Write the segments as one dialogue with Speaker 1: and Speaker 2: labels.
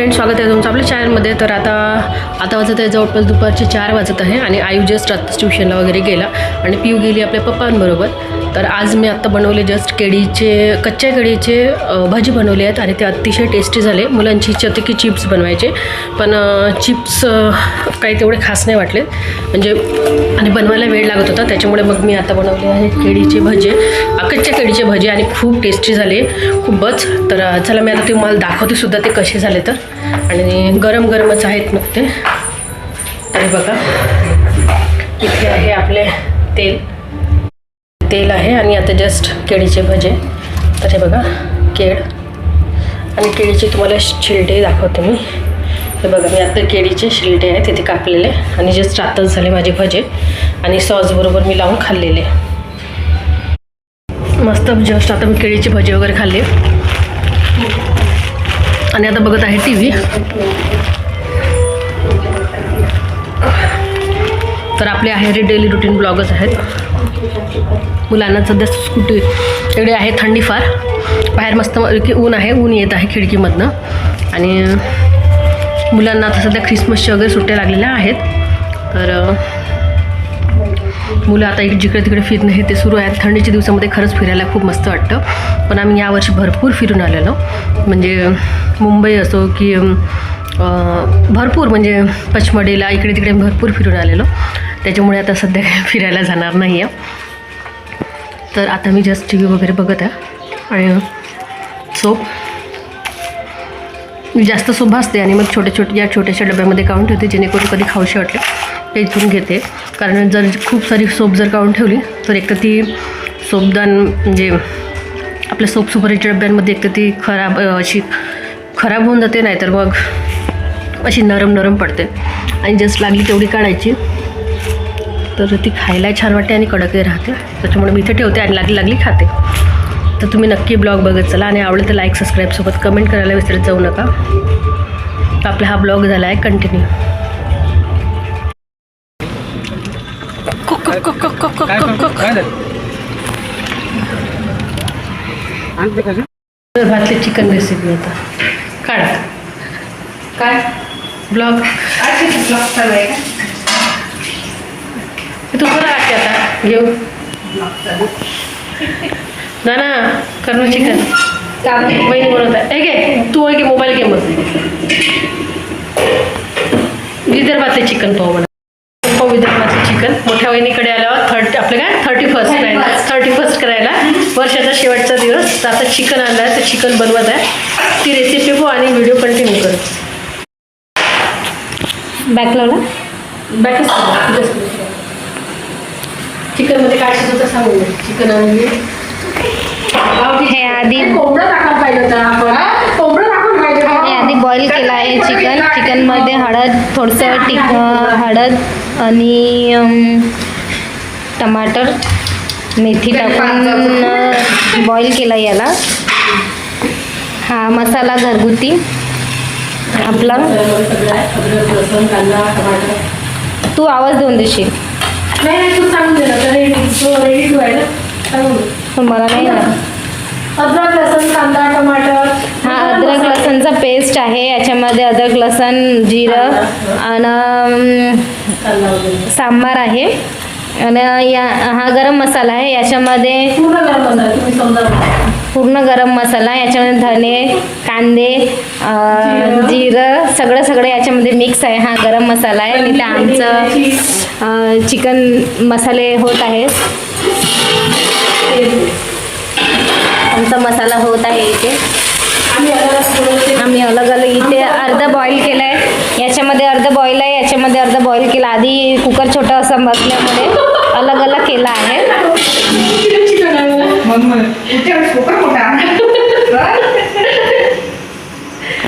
Speaker 1: Friend स्वागत आहे तुमचं आपल्या चॅनलमध्ये तर आता आता वाजत आहे जवळपास दुपारचे चार वाजत आहे आणि आयु जस्ट आत्ताच ट्युशनला वगैरे गेला आणि पिऊ गेली आपल्या पप्पांबरोबर. तर आज मी आत्ता बनवले जस्ट केळीचे कच्च्या केळीचे भाजी बनवली आहेत आणि ते अतिशय टेस्टी झाले. मुलांची इच्छा होती की चिप्स बनवायचे पण चिप्स काही तेवढे खास नाही वाटले. म्हणजे आणि बनवायला वेळ लागत होता. त्याच्यामुळे मग मी आता बनवले आहे केळीचे भजे. कच्च्या केळीचे भजे आणि खूप टेस्टी झाले. खूपच. तर चला मी आता ते दाखवते सुद्धा ते कसे झाले तर. आणि गरम गरमच आहेत मग ते. तर बघा. इथे आहे आपले तेल. तेल आहे आणि आता जस्ट केळीचे भजे. तर हे बघा केळ. आणि केळीचे तुम्हाला शिलटे दाखवते मी. हे बघा मी आता केळीचे शिलटे आहेत तिथे कापलेले. आणि जस्ट आताच झाले माझे भजे. आणि सॉसबरोबर मी लावून खाल्लेले. मस्त जस्ट आता मी केळीचे भजे वगैरे खाल्ले. आणि आता बघत आहे टी व्ही तर आपले आहे रे डेली रुटीन ब्लॉगच आहेत. मुलांना सध्या स्कूटी इकडे आहे थंडी फार. बाहेर मस्त की ऊन आहे ऊन येत आहे खिडकीमधनं. आणि मुलांना आता सध्या ख्रिसमसच्या वगैरे सुट्ट्या लागलेल्या आहेत. तर मुलं आता एक जिकडे तिकडे फिरणं हे ते सुरू आहे थंडीच्या दिवसामध्ये खरंच फिरायला खूप मस्त वाटतं. पण आम्ही यावर्षी भरपूर फिरून आलेलो. म्हणजे मुंबई असो की भरपूर म्हणजे पचमढीला इकडे तिकडे भरपूर फिरून आलेलो. त्याच्यामुळे आता सध्या काही फिरायला जाणार नाही आहे तर आता मी जस्ट टी व्ही वगैरे बघत आहे. आणि सोप मी जास्त सोप भासते आणि मग छोट्या छोट्या या छोट्याशा डब्यामध्ये काढून ठेवते जेणेकरून कधी खाऊशी वाटले. ते घेते. कारण जर खूप सारी सोप जर काढून ठेवली तर एक तर ती सोपदान म्हणजे आपल्या सोप सुपारीच्या डब्यांमध्ये एक तर ती खराब अशी खराब होऊन जाते नाही तर मग अशी नरम नरम पडते. आणि जस्ट लागली तेवढी काढायची. तर ती खायला छान वाटते आणि कडकही राहते. त्याच्यामुळे मी इथे ठेवते आणि लागली लागली खाते. तर तुम्ही नक्की ब्लॉग बघत चला आणि आवडलं तर लाईक सबस्क्राईबसोबत कमेंट करायला विसरत जाऊ नका. तर आपला हा ब्लॉग झाला आहे कंटिन्यू भातले चिकन रेसिपी आता काढ. काय? ब्लॉग ब्लॉग चालू तू बरं आठ आता. घेऊ. ना ना करणं चिकन बहीण बोलत आहे. हे घे. तू आहे की मोबाईल घे मग. विदर्भातले चिकन पाहू म्हणा पाहू विदर्भातले चिकन मोठ्या वहिनीकडे आल्यावर थर्टी आपलं काय? थर्टी फर्स्ट करायला. थर्टी फर्स्ट करायला. वर्षाचा शेवटचा दिवस. तर आता चिकन आणलं आहे तर चिकन बनवत आहे. ती रेसिपी पाहू आणि व्हिडिओ कंटिन्यू कर.
Speaker 2: बॅक लावला?
Speaker 1: बॅकच चिकनमध्ये काय शिजवतं सांगू चिकन आणली
Speaker 2: हे आधी
Speaker 1: कोंबडं टाकायला पाहिजे होतं. आपण कोंबडं टाकून पाहिजे
Speaker 2: हे आधी बॉईल केलं आहे चिकन चिकनमध्ये हळद थोडंसं टिक हळद आणि टमाटर मेथी टाकून बॉईल केला याला. हा मसाला घरगुती. आपला. तू आवाज देऊन देशील. मला नाही ना
Speaker 1: अद्रक लसूण कांदा टमाटर.
Speaker 2: हा अद्रक लसणचा पेस्ट आहे. याच्यामध्ये अद्रक लसण जिरं आणि सांबार आहे. आणि या हा गरम मसाला आहे. याच्यामध्ये
Speaker 1: पूर्ण गरम मसाला
Speaker 2: याच्यामध्ये धने कांदे जिरं. सगळं सगळं याच्यामध्ये मिक्स आहे. हा गरम मसाला आहे. आणि ते आमचं चिकन मसाले होत आहेत. आमचा मसाला होत आहे इथे.
Speaker 1: आम्ही अलग
Speaker 2: अलग इथे अर्ध बॉईल केलं आहे याच्यामध्ये अर्ध बॉईल आहे याच्यामध्ये अर्ध बॉईल केलं. आधी कुकर छोटं असं बसल्यामुळे अलग अलग केला आहे.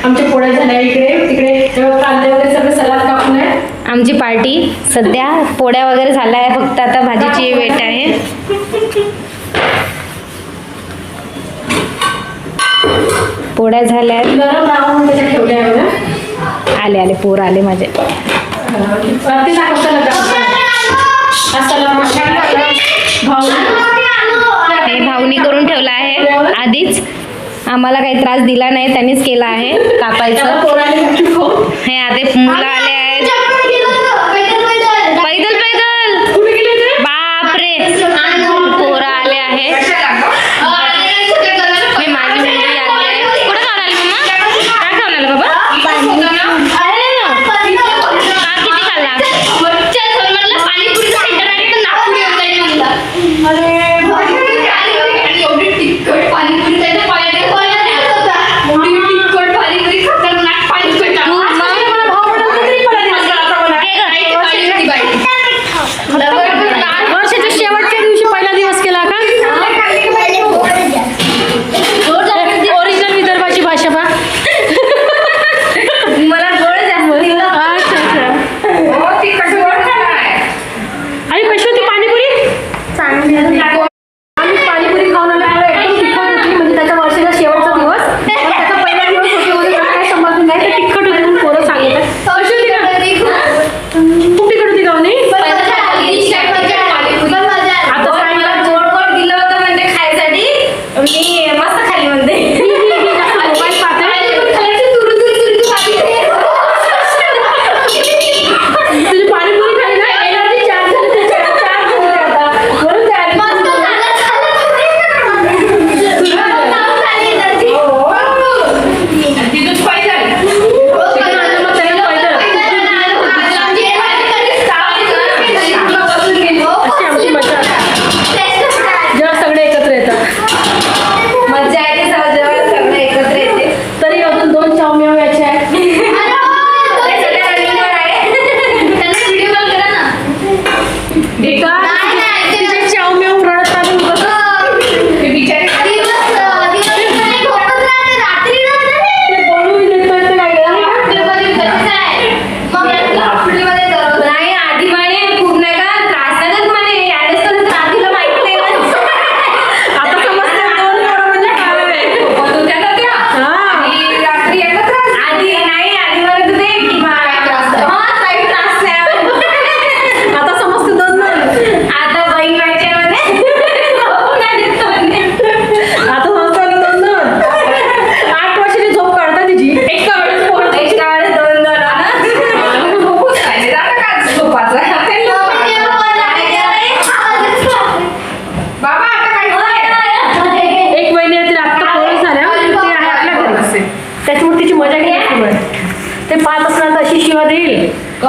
Speaker 1: आमच्या पोळ्या झाल्या इकडे तिकडे कांदे वगैरे सगळं सलाद कापून आहे.
Speaker 2: आमची पार्टी सध्या पोळ्या वगैरे झाल्या आहे फक्त आता भाजीची वेट आहे. पोळ्या झाल्या आले आले पोर आले माझे. हे भाऊनी. करून ठेवला आहे. आधीच आम्हाला काही त्रास दिला नाही त्यांनीच केला आहे कापायचं. हे आधी मुलं आले आहेत.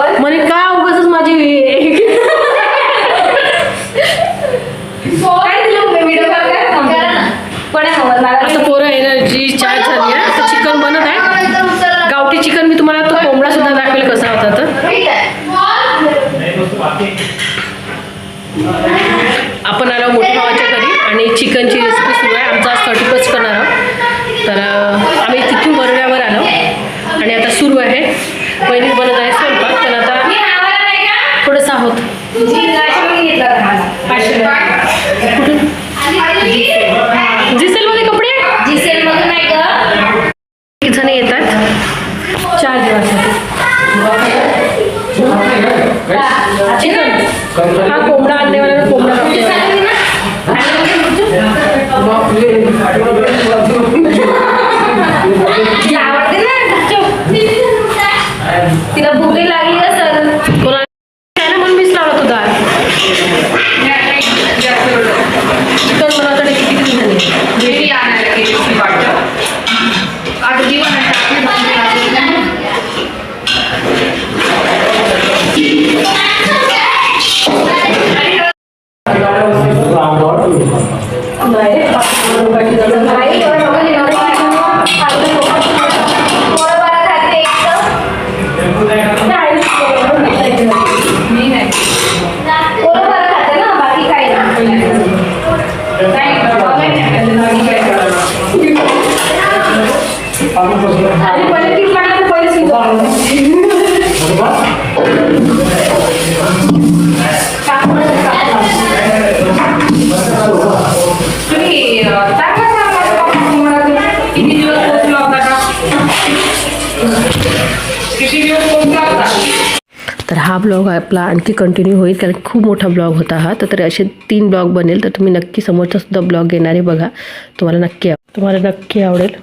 Speaker 1: बर म्हणे का उगाच माझी
Speaker 2: पण आहे
Speaker 1: पोरं एनर्जी चार झाली आहे. आता चिकन बनत आहे. गावठी चिकन मी तुम्हाला तो कोंबडा दाखवेल कसा होता तर. आपण आलो मोठ्या भावाच्या घरी आणि चिकनची रेसिपी सुरू आहे. आमचा आज थर्टी फर्स्ट करणार तर आम्ही तिथून बरव्यावर आलो. आणि आता सुरू आहे. पहिली बनत
Speaker 2: I should have. तर
Speaker 1: हा ब्लॉग आपला आणखी कंटिन्यू होईल कारण खूप मोठा ब्लॉग होता हा. तर असे तीन ब्लॉग बनेल. तर तुम्ही नक्की समोरचा सुद्धा ब्लॉग घेणारे बघा. तुम्हाला नक्की तुम्हाला नक्की आवडेल.